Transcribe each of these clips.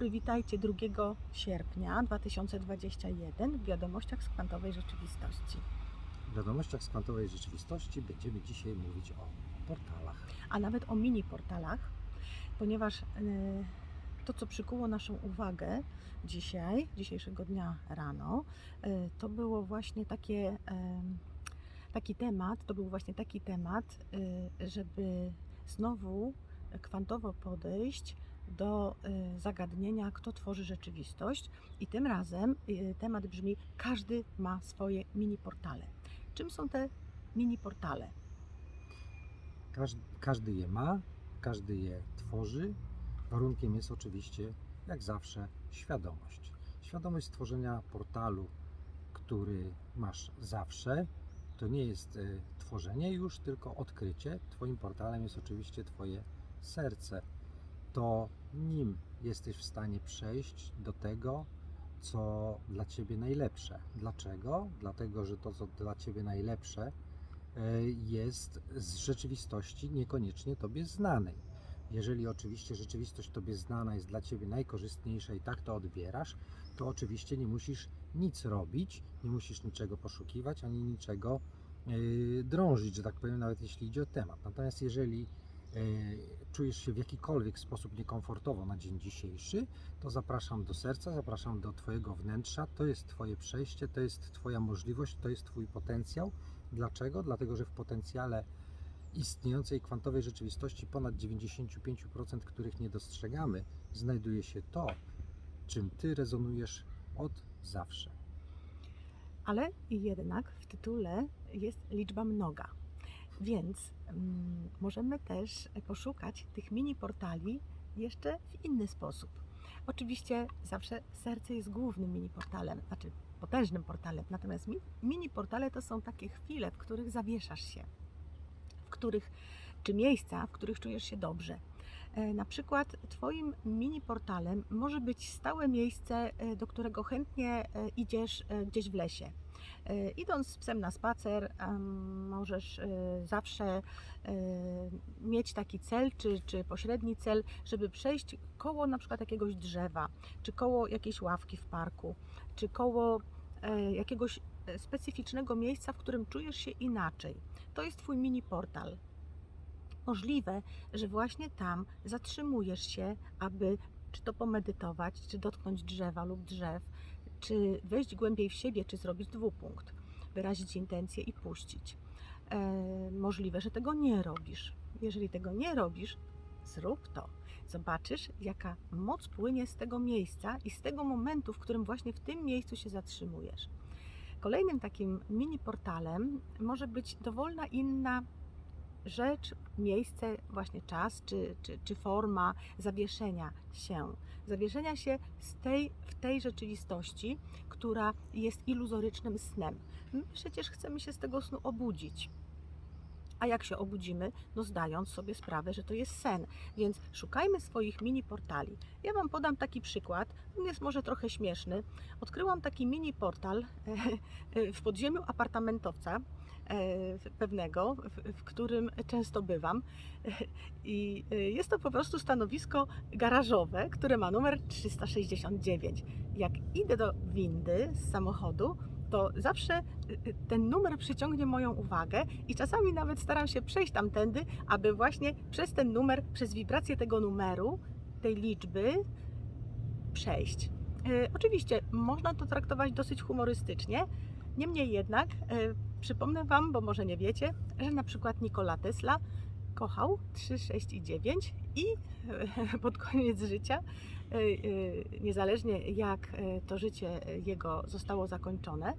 dobry, witajcie 2 sierpnia 2021 w wiadomościach z kwantowej rzeczywistości. W wiadomościach z kwantowej rzeczywistości będziemy dzisiaj mówić o portalach. A nawet o mini portalach, ponieważ y, to, co przykuło naszą uwagę dzisiaj, dzisiejszego dnia rano, y, to było właśnie takie, taki temat, to był właśnie taki temat, y, żeby znowu kwantowo podejść do y, zagadnienia, kto tworzy rzeczywistość. I tym razem y, temat brzmi: każdy ma swoje mini portale. Czym są te mini portale? Każdy, każdy je ma, każdy je tworzy. Warunkiem jest oczywiście, jak zawsze, świadomość. Świadomość stworzenia portalu, który masz zawsze, to nie jest y, tworzenie już, tylko odkrycie. Twoim portalem jest oczywiście Twoje serce. To nim jesteś w stanie przejść do tego, co dla Ciebie najlepsze. Dlaczego? Dlatego, że to, co dla Ciebie najlepsze, e, jest z rzeczywistości niekoniecznie Tobie znanej. Jeżeli oczywiście rzeczywistość Tobie znana jest dla Ciebie najkorzystniejsza i tak to odbierasz, to oczywiście nie musisz nic robić, nie musisz niczego poszukiwać, ani niczego yy, drążyć, że tak powiem, nawet jeśli idzie o temat. Natomiast jeżeli czujesz się w jakikolwiek sposób niekomfortowo na dzień dzisiejszy, to zapraszam do serca, zapraszam do Twojego wnętrza. To jest Twoje przejście, to jest Twoja możliwość, to jest Twój potencjał. Dlaczego? Dlatego, że w potencjale istniejącej kwantowej rzeczywistości ponad 95%, których nie dostrzegamy, znajduje się to, czym Ty rezonujesz od zawsze. Ale jednak w tytule jest liczba mnoga. Więc mm, możemy też poszukać tych mini portali jeszcze w inny sposób. Oczywiście zawsze serce jest głównym mini portalem, znaczy potężnym portalem, natomiast mi, mini portale to są takie chwile, w których zawieszasz się, w których, czy miejsca, w których czujesz się dobrze. E, Na przykład Twoim mini portalem może być stałe miejsce, e, do którego chętnie e, idziesz gdzieś w lesie. E, Idąc z psem na spacer, możesz e, zawsze e, mieć taki cel, czy, czy pośredni cel, żeby przejść koło na przykład jakiegoś drzewa, czy koło jakiejś ławki w parku, czy koło jakiegoś specyficznego miejsca, w którym czujesz się inaczej. To jest Twój mini portal. Możliwe, że właśnie tam zatrzymujesz się, aby czy to pomedytować, czy dotknąć drzewa lub drzew, czy wejść głębiej w siebie, czy zrobić dwupunkt, wyrazić intencję i puścić. E, możliwe, że tego nie robisz. Jeżeli tego nie robisz, zrób to. Zobaczysz, jaka moc płynie z tego miejsca i z tego momentu, w którym właśnie w tym miejscu się zatrzymujesz. Kolejnym takim mini portalem może być dowolna inna rzecz, miejsce, właśnie czas czy, czy, czy forma zawieszenia się. Zawieszenia się z tej, w tej rzeczywistości, która jest iluzorycznym snem. My przecież chcemy się z tego snu obudzić. A jak się obudzimy? No zdając sobie sprawę, że to jest sen. Więc szukajmy swoich mini portali. Ja Wam podam taki przykład. On jest może trochę śmieszny. Odkryłam taki mini portal w podziemiu apartamentowca e, pewnego, w, którym często bywam. I e, jest to po prostu stanowisko garażowe, które ma numer 369. Jak idę do windy z samochodu, to zawsze y, ten numer przyciągnie moją uwagę i czasami nawet staram się przejść tamtędy, aby właśnie przez ten numer, przez wibrację tego numeru, tej liczby przejść. E, Oczywiście można to traktować dosyć humorystycznie, niemniej jednak e, przypomnę Wam, bo może nie wiecie, że na przykład Nikola Tesla kochał 3, 6 i 9 i e, pod koniec życia, e, e, niezależnie jak to życie jego zostało zakończone,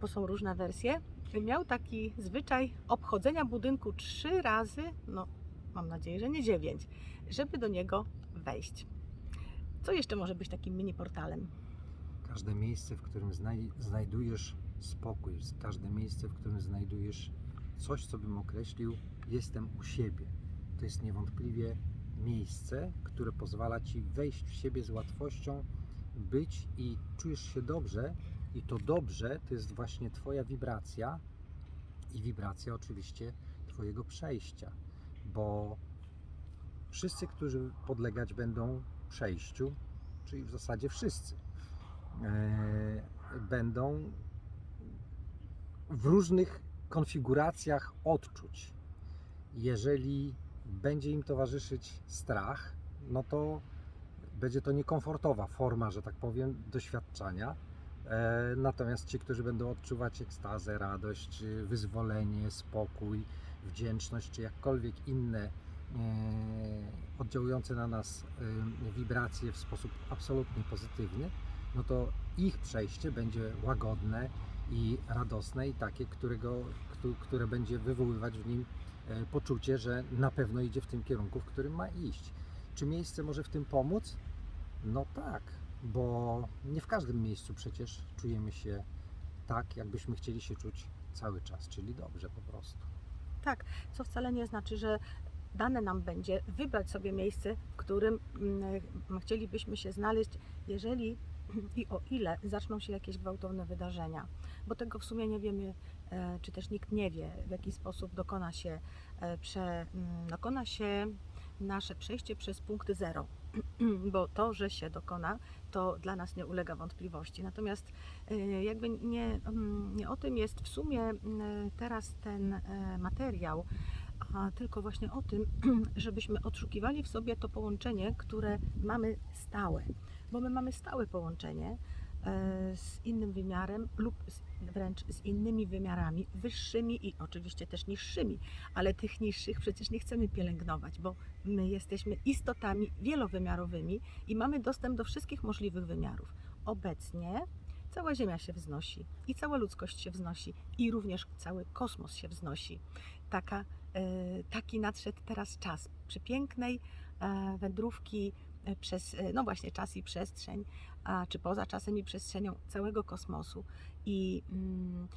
bo są różne wersje, miał taki zwyczaj obchodzenia budynku trzy razy, no mam nadzieję, że nie dziewięć, żeby do niego wejść. Co jeszcze może być takim mini portalem? Każde miejsce, w którym znaj- znajdujesz spokój, każde miejsce, w którym znajdujesz coś, co bym określił, jestem u siebie. To jest niewątpliwie miejsce, które pozwala ci wejść w siebie z łatwością, być i czujesz się dobrze. I to dobrze to jest właśnie Twoja wibracja i wibracja oczywiście Twojego przejścia, bo wszyscy, którzy podlegać będą przejściu, czyli w zasadzie wszyscy, e, będą w różnych konfiguracjach odczuć. Jeżeli będzie im towarzyszyć strach, no to będzie to niekomfortowa forma, że tak powiem, doświadczania. E, Natomiast ci, którzy będą odczuwać ekstazę, radość, wyzwolenie, spokój, wdzięczność, czy jakkolwiek inne e, oddziałujące na nas e, wibracje w sposób absolutnie pozytywny, no to ich przejście będzie łagodne i radosne i takie, którego, któ- które będzie wywoływać w nim e, poczucie, że na pewno idzie w tym kierunku, w którym ma iść. Czy miejsce może w tym pomóc? No tak, bo nie w każdym miejscu przecież czujemy się tak, jakbyśmy chcieli się czuć cały czas, czyli dobrze po prostu. Tak, co wcale nie znaczy, że dane nam będzie wybrać sobie miejsce, w którym mm, chcielibyśmy się znaleźć, jeżeli i o ile zaczną się jakieś gwałtowne wydarzenia. Bo tego w sumie nie wiemy, e, czy też nikt nie wie, w jaki sposób dokona się, e, prze, mm, dokona się nasze przejście przez punkt zero. Bo to, że się dokona, to dla nas nie ulega wątpliwości. Natomiast e, jakby nie, mm, nie o tym jest w sumie mm, teraz ten materiał, a tylko właśnie o tym, żebyśmy odszukiwali w sobie to połączenie, które mamy stałe. Bo my mamy stałe połączenie e, z innym wymiarem lub wręcz z innymi wymiarami, wyższymi i oczywiście też niższymi, ale tych niższych przecież nie chcemy pielęgnować, bo my jesteśmy istotami wielowymiarowymi i mamy dostęp do wszystkich możliwych wymiarów. Obecnie cała Ziemia się wznosi i cała ludzkość się wznosi i również cały kosmos się wznosi. Taka, taki nadszedł teraz czas przepięknej e, wędrówki e, przez, e, no właśnie, czas i przestrzeń, a, czy poza czasem i przestrzenią całego kosmosu. I mm,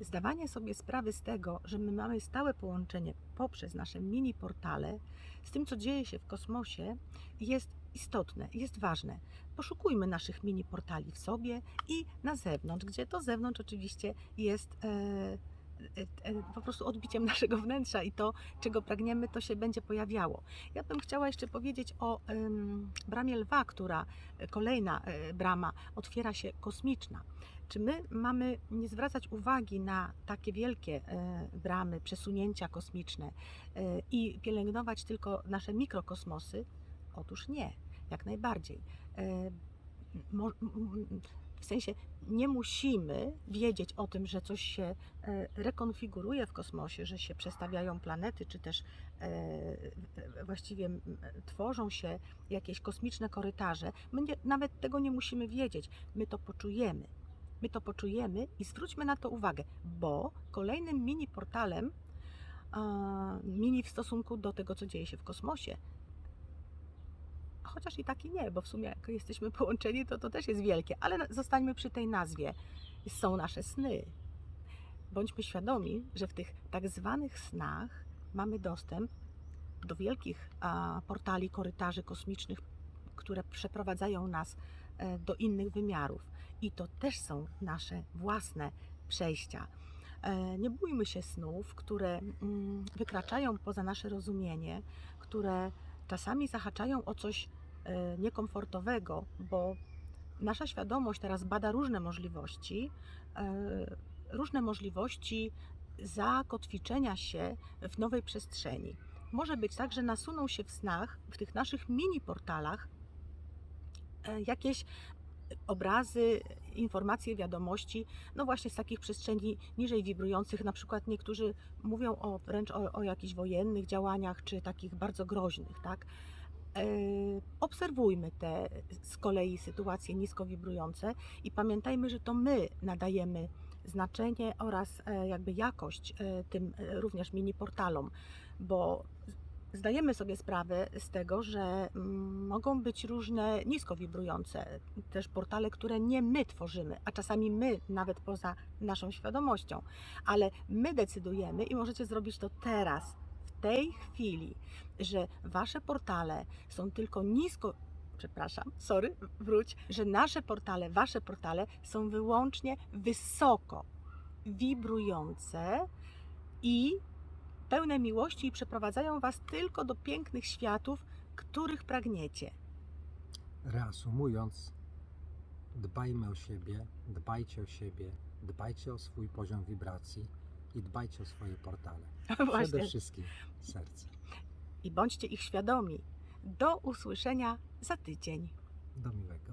zdawanie sobie sprawy z tego, że my mamy stałe połączenie poprzez nasze mini portale z tym, co dzieje się w kosmosie, jest istotne, jest ważne. Poszukujmy naszych mini portali w sobie i na zewnątrz, gdzie to zewnątrz oczywiście jest e, po prostu odbiciem naszego wnętrza i to, czego pragniemy, to się będzie pojawiało. Ja bym chciała jeszcze powiedzieć o bramie lwa, która e, kolejna e, brama otwiera się kosmiczna. Czy my mamy nie zwracać uwagi na takie wielkie e, bramy, przesunięcia kosmiczne e, i pielęgnować tylko nasze mikrokosmosy? Otóż nie, jak najbardziej. E, w sensie nie musimy wiedzieć o tym, że coś się e, rekonfiguruje w kosmosie, że się przestawiają planety, czy też e, właściwie tworzą się jakieś kosmiczne korytarze. My nie, nawet tego nie musimy wiedzieć. My to poczujemy. My to poczujemy i zwróćmy na to uwagę, bo kolejnym mini portalem, mini w stosunku do tego, co dzieje się w kosmosie, chociaż i tak i nie, bo w sumie jak jesteśmy połączeni, to to też jest wielkie, ale zostańmy przy tej nazwie. Są nasze sny. Bądźmy świadomi, że w tych tak zwanych snach mamy dostęp do wielkich portali, korytarzy kosmicznych, które przeprowadzają nas e, do innych wymiarów. I to też są nasze własne przejścia. E, Nie bójmy się snów, które mm, wykraczają poza nasze rozumienie, które czasami zahaczają o coś e, niekomfortowego, bo nasza świadomość teraz bada różne możliwości, e, różne możliwości zakotwiczenia się w nowej przestrzeni. Może być tak, że nasuną się w snach, w tych naszych mini portalach, e, jakieś obrazy, informacje, wiadomości, no właśnie z takich przestrzeni niżej wibrujących. Na przykład niektórzy mówią o, wręcz o, o jakichś wojennych działaniach, czy takich bardzo groźnych, tak? E, Obserwujmy te z kolei sytuacje nisko wibrujące i pamiętajmy, że to my nadajemy znaczenie oraz e, jakby jakość e, tym również mini portalom, bo zdajemy sobie sprawę z tego, że mm, mogą być różne nisko wibrujące też portale, które nie my tworzymy, a czasami my nawet poza naszą świadomością, ale my decydujemy i możecie zrobić to teraz, w tej chwili, że wasze portale są tylko nisko przepraszam, sorry, wróć, że nasze portale, wasze portale są wyłącznie wysoko wibrujące i pełne miłości i przeprowadzają Was tylko do pięknych światów, których pragniecie. Reasumując, dbajmy o siebie, dbajcie o siebie, dbajcie o swój poziom wibracji i dbajcie o swoje portale. Przede Właśnie. wszystkim serce. I bądźcie ich świadomi. Do usłyszenia za tydzień. Do miłego.